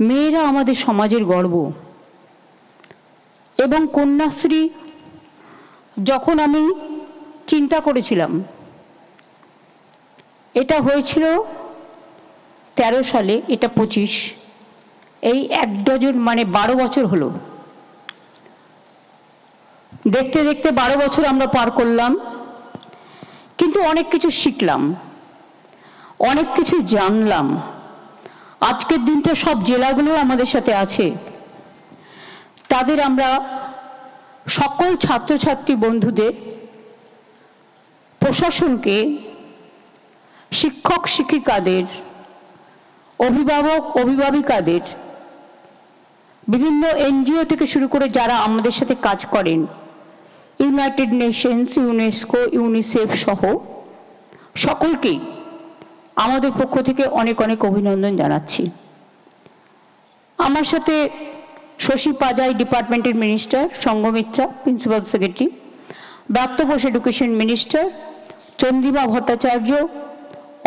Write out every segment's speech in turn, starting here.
মেয়েরা আমাদের সমাজের গর্ব। এবং কন্যাশ্রী, যখন আমি চিন্তা করেছিলাম, এটা হয়েছিল তেরো সালে, এটা পঁচিশ, এই এক ডজন মানে বারো বছর হলো। দেখতে দেখতে বারো বছর আমরা পার করলাম, কিন্তু অনেক কিছু শিখলাম, অনেক কিছু জানলাম। আজকের দিনটা সব জেলাগুলো আমাদের সাথে আছে। তাদের আমরা সকল ছাত্রছাত্রী বন্ধুদের, প্রশাসনকে, শিক্ষক শিক্ষিকাদের, অভিভাবক অভিভাবিকাদের, বিভিন্ন এনজিও থেকে শুরু করে যারা আমাদের সাথে কাজ করেন, ইউনাইটেড নেশনস, ইউনেস্কো, ইউনিসেফ সহ সকলকেই আমাদের পক্ষ থেকে অনেক অনেক অভিনন্দন জানাচ্ছি। আমার সাথে শশী পাজাই ডিপার্টমেন্টের minister, Sanghamitra, principal secretary, Bratya education minister, Chandrima Bhattacharya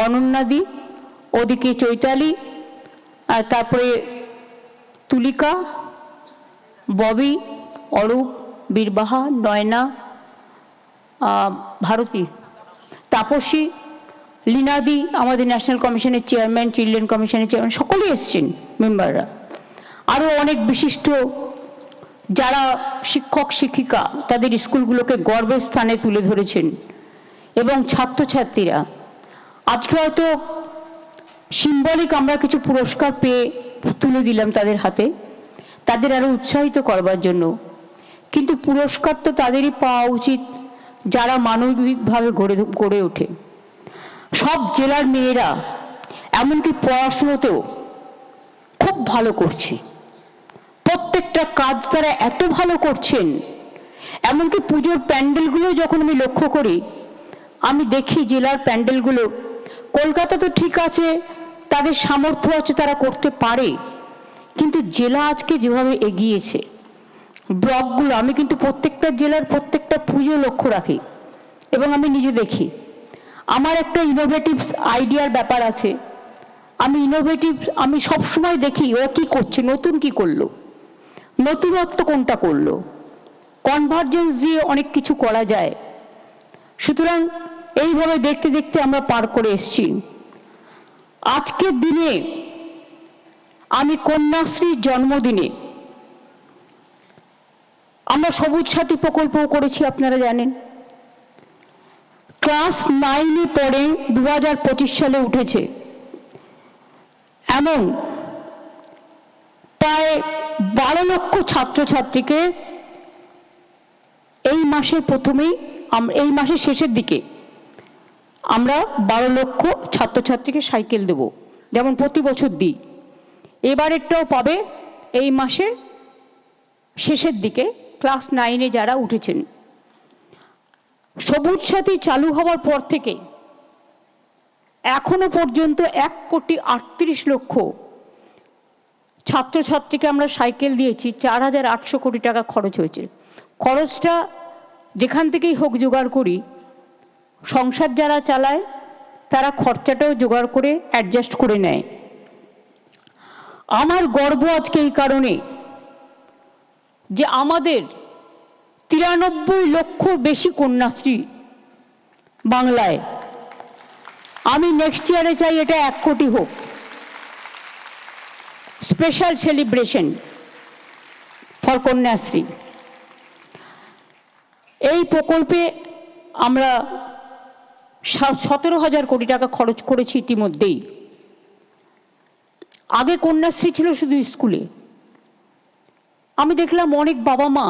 অনন্যাদি ওদিকে চৈতালি, আর তারপরে তুলিকা, ববি, অরূপ, বীরবাহা, নয়না ভারতী, তাপসী লীনাদি আমাদের ন্যাশনাল কমিশনের চেয়ারম্যান চিলড্রেন কমিশনের চেয়ারম্যান সকলেই এসছেন, মেম্বাররা। আরও অনেক বিশিষ্ট যারা শিক্ষক, শিক্ষিকা, তাদের স্কুলগুলোকে গর্বের স্থানে তুলে ধরেছেন। এবং ছাত্রছাত্রীরা, আজকে হয়তো সিম্বলিক আমরা কিছু পুরস্কার পেয়ে তুলে দিলাম তাদের হাতে, তাদের আরও উৎসাহিত করবার জন্য। কিন্তু পুরস্কার তো তাদেরই পাওয়া উচিত, যারা মানবিকভাবে গড়ে গড়ে ওঠে। সব জেলার মেয়েরা এমনকি পড়াশুনোতেও খুব ভালো করছে। প্রত্যেকটা কাজ তারা এত ভালো করছেন, এমনকি পুজোর প্যান্ডেলগুলো যখন আমি লক্ষ্য করি, আমি দেখি জেলার প্যান্ডেলগুলো, কলকাতা তো ঠিক আছে, তাদের সামর্থ্য আছে তারা করতে পারে, কিন্তু জেলা আজকে যেভাবে এগিয়েছে, ব্লকগুলো, আমি কিন্তু প্রত্যেকটা জেলার প্রত্যেকটা পুজো লক্ষ্য রাখি এবং আমি নিজে দেখি। আমার একটা ইনোভেটিভ আইডিয়ার ব্যাপার আছে। আমি ইনোভেটিভ আমি সব সময় দেখি ও কি করছে, নতুন কি করল, নতুনত্ব কোনটা করল। কনভার্জেন্স দিয়ে অনেক কিছু করা যায়। সুতরাং এইভাবে দেখতে দেখতে আমরা পার করে এসছি। আজকের দিনে আমি কন্যাশ্রীর জন্মদিনে আমরা সবুজ সাথী প্রকল্পও করেছি, আপনারা জানেন। ক্লাস নাইনে পড়ে দু হাজার পঁচিশ সালে উঠেছে। এমন প্রায় বারো লক্ষ ছাত্রছাত্রীকে এই মাসের প্রথমেই এই মাসের শেষের দিকে আমরা বারো লক্ষ ছাত্রছাত্রীকে সাইকেল দেব, যেমন প্রতি বছর দিই। এবারেরটাও পাবে এই মাসের শেষের দিকে, ক্লাস নাইনে যারা উঠেছেন। সবুজ সাথী চালু হওয়ার পর থেকে এখনও পর্যন্ত এক কোটি আটত্রিশ লক্ষ ছাত্রছাত্রীকে আমরা সাইকেল দিয়েছি, চার হাজার আটশো কোটি টাকা খরচ হয়েছে। খরচটা যেখান থেকেই হোক জোগাড় করি, সংসার যারা চালায়, তারা খরচাটাও জোগাড় করে অ্যাডজাস্ট করে নেয়। আমার গর্ব আজকে এই কারণে যে আমাদের তিরানব্বই লক্ষ বেশি কন্যাশ্রী বাংলায়। আমি নেক্সট ইয়ারে চাই এটা এক কোটি হোক। Special celebration for Kanyashree. এই প্রকল্পে আমরা সতেরো হাজার কোটি টাকা খরচ করেছি ইতিমধ্যেই। আগে কন্যাশ্রী ছিল শুধু স্কুলে। আমি দেখলাম অনেক বাবা মা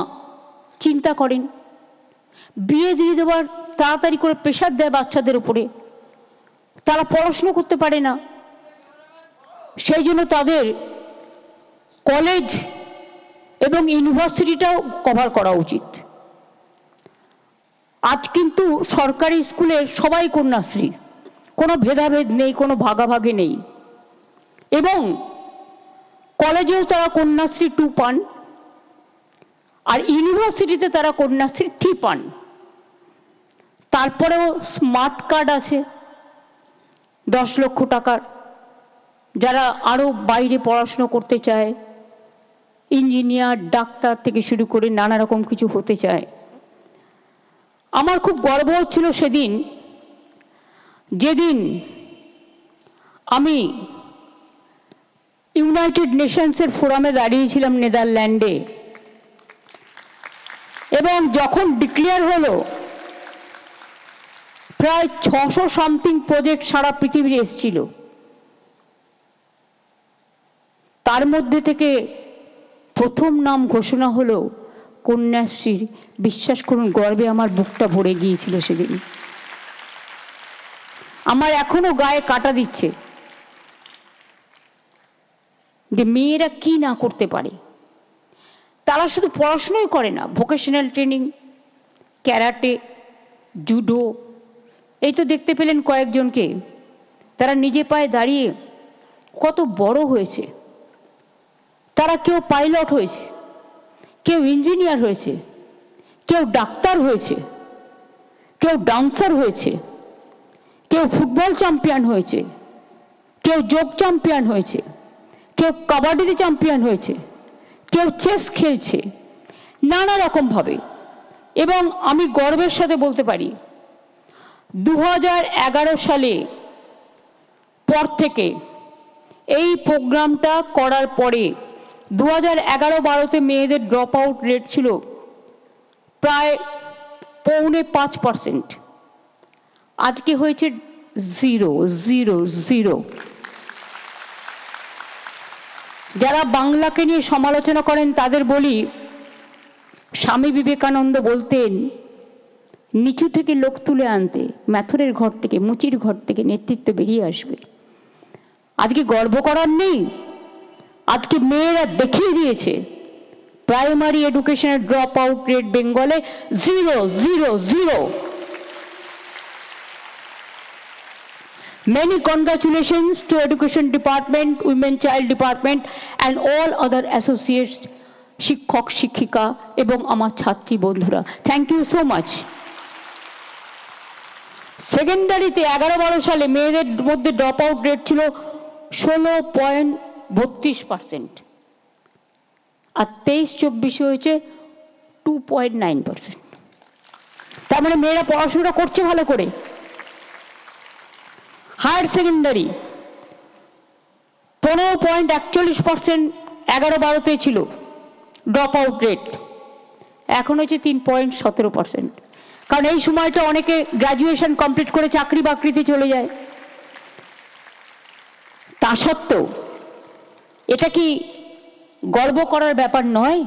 চিন্তা করেন। বিয়ে দিয়ে দেওয়ার তাড়াতাড়ি করে প্রেশার দেয় বাচ্চাদের উপরে। তারা পড়াশুনো করতে পারে না। সেই জন্য তাদের কলেজ এবং ইউনিভার্সিটিটাও কভার করা উচিত। আজ কিন্তু সরকারি স্কুলে সবাই কন্যাশ্রী। কোনো ভেদাভেদ নেই, কোনো ভাগাভাগি নেই। এবং কলেজেও তারা কন্যাশ্রী টু পান। আর ইউনিভার্সিটিতে তারা কন্যাশ্রী থ্রি পান তারপরেও স্মার্ট কার্ড আছে, দশ লক্ষ টাকার। যারা আরও বাইরে পড়াশুনো করতে চায়, ইঞ্জিনিয়ার, ডাক্তার থেকে শুরু করে নানা রকম কিছু হতে চায়। আমার খুব গর্ব হচ্ছিল সেদিন, যেদিন আমি ইউনাইটেড নেশনসের ফোরামে দাঁড়িয়েছিলাম নেদারল্যান্ডে। এবং যখন ডিক্লেয়ার হলো, প্রায় ছশো সামথিং প্রজেক্ট সারা পৃথিবীর এসছিল। তার মধ্যে থেকে প্রথম নাম ঘোষণা হলো কন্যাশ্রীর। বিশ্বাস করুন, গর্বে আমার বুকটা ভরে গিয়েছিল সেদিন। আমার এখনও গায়ে কাটা দিচ্ছে যে মেয়েরা কি না করতে পারে। তারা শুধু পড়াশোনাই করে না ভোকেশনাল ট্রেনিং ক্যারাটে জুডো এই তো দেখতে পেলেন কয়েকজনকে। তারা নিজে পায়ে দাঁড়িয়ে কত বড় হয়েছে। তারা কেউ পাইলট হয়েছে, কেউ ইঞ্জিনিয়ার হয়েছে, কেউ ডাক্তার হয়েছে, কেউ ডান্সার হয়েছে, কেউ ফুটবল চ্যাম্পিয়ন হয়েছে, কেউ যোগ চ্যাম্পিয়ন হয়েছে, কেউ কাবাডিতে চ্যাম্পিয়ন হয়েছে। কেউ চেস খেলছে নানা রকম ভাবে। এবং আমি গর্বের সাথে বলতে পারি দু হাজার এগারো সালে পর থেকে এই প্রোগ্রামটা করার পরে দু হাজার এগারো বারোতে মেয়েদের ড্রপ আউট রেট ছিল প্রায় পৌনে পাঁচ পার্সেন্ট আজকে হয়েছে জিরো জিরো জিরো যারা বাংলাকে নিয়ে সমালোচনা করেন, তাদের বলি, স্বামী বিবেকানন্দ বলতেন, নিচু থেকে লোক তুলে আনতে, ম্যাথরের ঘর থেকে, মুচির ঘর থেকে নেতৃত্ব বেরিয়ে আসবে। আজকে গর্ব করার নেই। আজকে মেয়েরা দেখিয়ে দিয়েছে প্রাইমারি এডুকেশনের ড্রপ আউট রেট বেঙ্গলে zero zero zero Many congratulations to Education Department, Women Child Department and all other associates, শিক্ষক শিক্ষিকা এবং আমার ছাত্রী বন্ধুরা। থ্যাংক ইউ সো মাচ সেকেন্ডারিতে এগারো বারো সালে মেয়েদের মধ্যে ড্রপ আউট রেট ছিল ষোলো পয়েন্ট বত্রিশ পার্সেন্ট আর তেইশ চব্বিশে হয়েছে টু পয়েন্ট নাইন পার্সেন্ট তার মানে মেয়েরা পড়াশোনা করছে ভালো করে। Higher secondary. পনেরো পয়েন্ট একচল্লিশ পার্সেন্ট এগারো বারোতে ছিল ড্রপ আউট রেট। এখন হচ্ছে তিন পয়েন্ট সতেরো পার্সেন্ট। কারণ এই সময়টা অনেকে গ্রাজুয়েশন কমপ্লিট করে চাকরি বাকরিতে চলে যায়। তা সত্ত্বেও, এটা কি গর্ব করার ব্যাপার নয়?